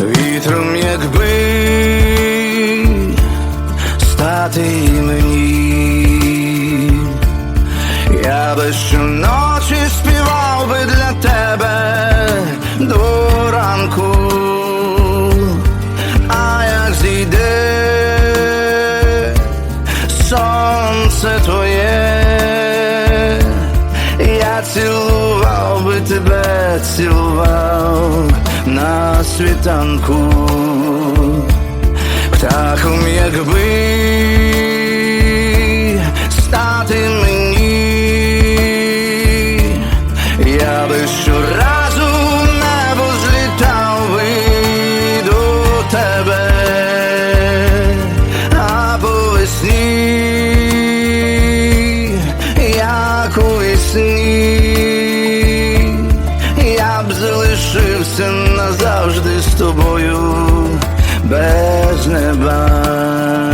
вітром, якби стати мені, я би щоночі співав би для тебе до ранку, а як зійде сонце твоє, я цілував би тебе, цілував на світанку, птахом, якби залишився назавжди з тобою без неба.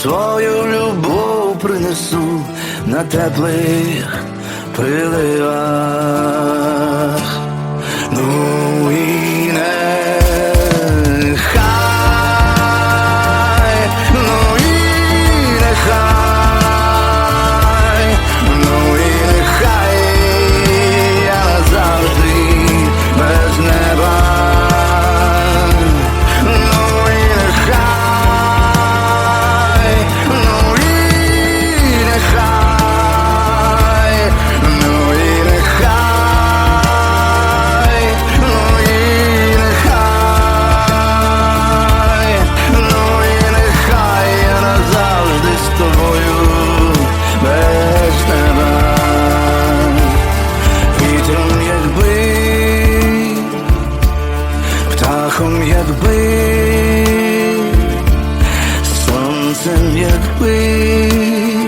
Свою любов принесу на теплих приливах. птахом, якби, сонцем, якби.